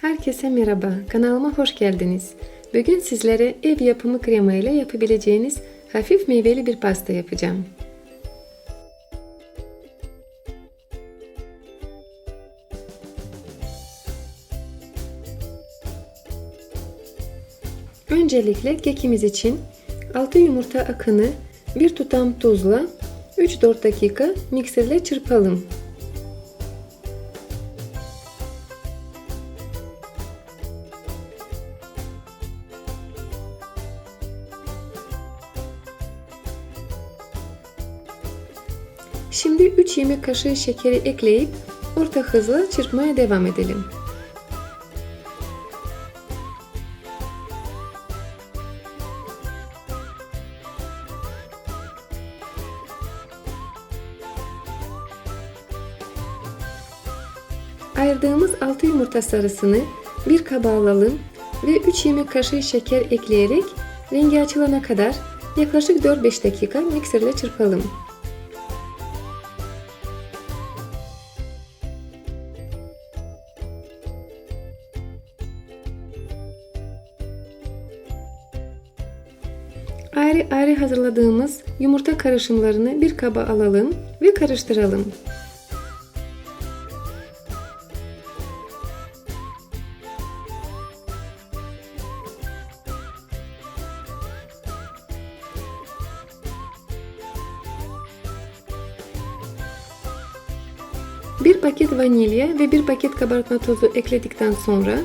Herkese merhaba, kanalıma hoş geldiniz. Bugün sizlere ev yapımı krema ile yapabileceğiniz hafif meyveli bir pasta yapacağım. Öncelikle kekimiz için 6 yumurta akını, 1 tutam tuzla 3-4 dakika mikserle çırpalım. Şimdi 3 yemek kaşığı şekeri ekleyip orta hızla çırpmaya devam edelim. Ayırdığımız 6 yumurta sarısını bir kaba alalım ve 3 yemek kaşığı şeker ekleyerek rengi açılana kadar yaklaşık 4-5 dakika mikserle çırpalım. Ayrı ayrı hazırladığımız yumurta karışımlarını bir kaba alalım ve karıştıralım. Bir paket vanilya ve bir paket kabartma tozu ekledikten sonra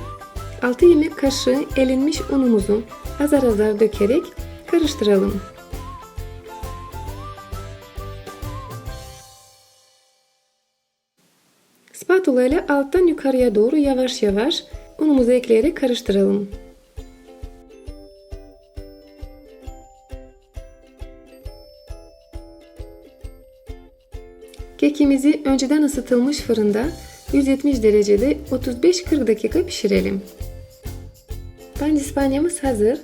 6 yemek kaşığı elenmiş unumuzu azar azar dökerek karıştıralım. Spatula ile alttan yukarıya doğru yavaş yavaş unumuzu ekleyerek karıştıralım. Kekimizi önceden ısıtılmış fırında 170 derecede 35-40 dakika pişirelim. Pandispanyamız hazır.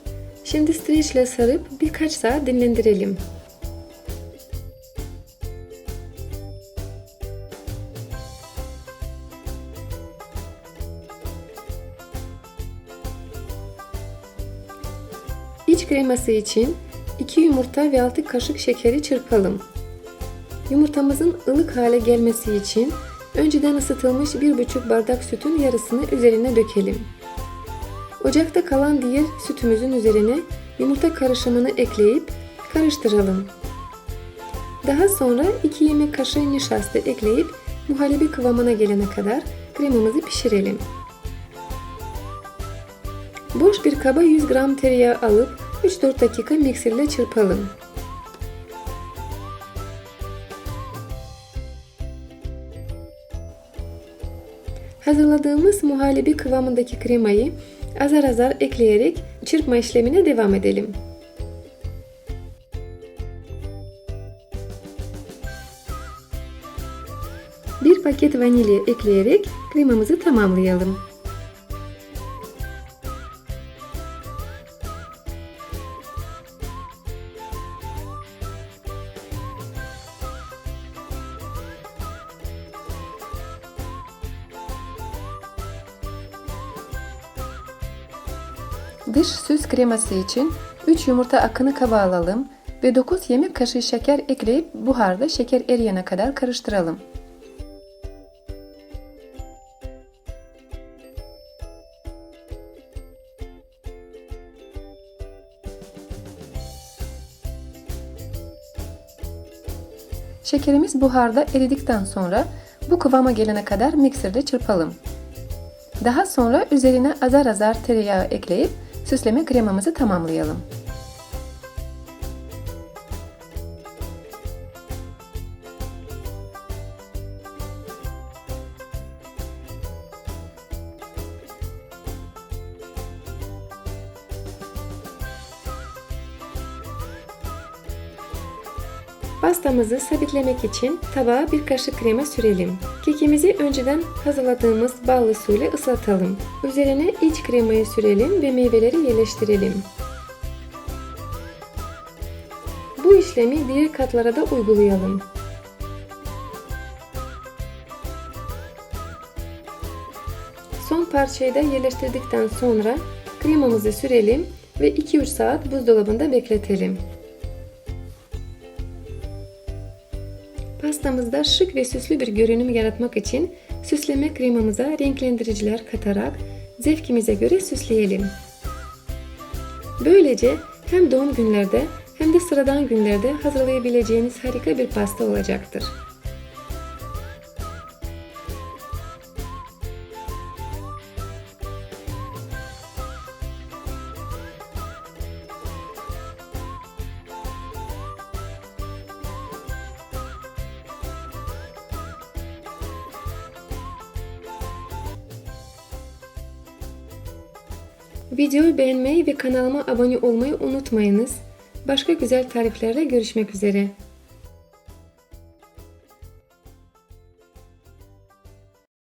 Şimdi streç ile sarıp birkaç saat dinlendirelim. İç kreması için 2 yumurta ve 6 kaşık şekeri çırpalım. Yumurtamızın ılık hale gelmesi için önceden ısıtılmış 1,5 bardak sütün yarısını üzerine dökelim. Ocakta kalan diğer sütümüzün üzerine yumurta karışımını ekleyip karıştıralım. Daha sonra 2 yemek kaşığı nişasta ekleyip muhallebi kıvamına gelene kadar kremamızı pişirelim. Boş bir kaba 100 gram tereyağı alıp 3-4 dakika mikserle çırpalım. Hazırladığımız muhallebi kıvamındaki kremayı azar azar ekleyerek çırpma işlemine devam edelim. Bir paket vanilya ekleyerek kremamızı tamamlayalım. Dış süs kreması için 3 yumurta akını kaba alalım ve 9 yemek kaşığı şeker ekleyip buharda şeker eriyene kadar karıştıralım. Şekerimiz buharda eridikten sonra bu kıvama gelene kadar mikserde çırpalım. Daha sonra üzerine azar azar tereyağı ekleyip süsleme kremamızı tamamlayalım. Pastamızı sabitlemek için tabağa bir kaşık krema sürelim. Kekimizi önceden hazırladığımız ballı suyla ıslatalım. Üzerine iç kremayı sürelim ve meyveleri yerleştirelim. Bu işlemi diğer katlara da uygulayalım. Son parçayı da yerleştirdikten sonra kremamızı sürelim ve 2-3 saat buzdolabında bekletelim. Pastamızda şık ve süslü bir görünüm yaratmak için süsleme kremamıza renklendiriciler katarak zevkimize göre süsleyelim. Böylece hem doğum günlerde hem de sıradan günlerde hazırlayabileceğiniz harika bir pasta olacaktır. Videoyu beğenmeyi ve kanalıma abone olmayı unutmayınız. Başka güzel tariflerle görüşmek üzere.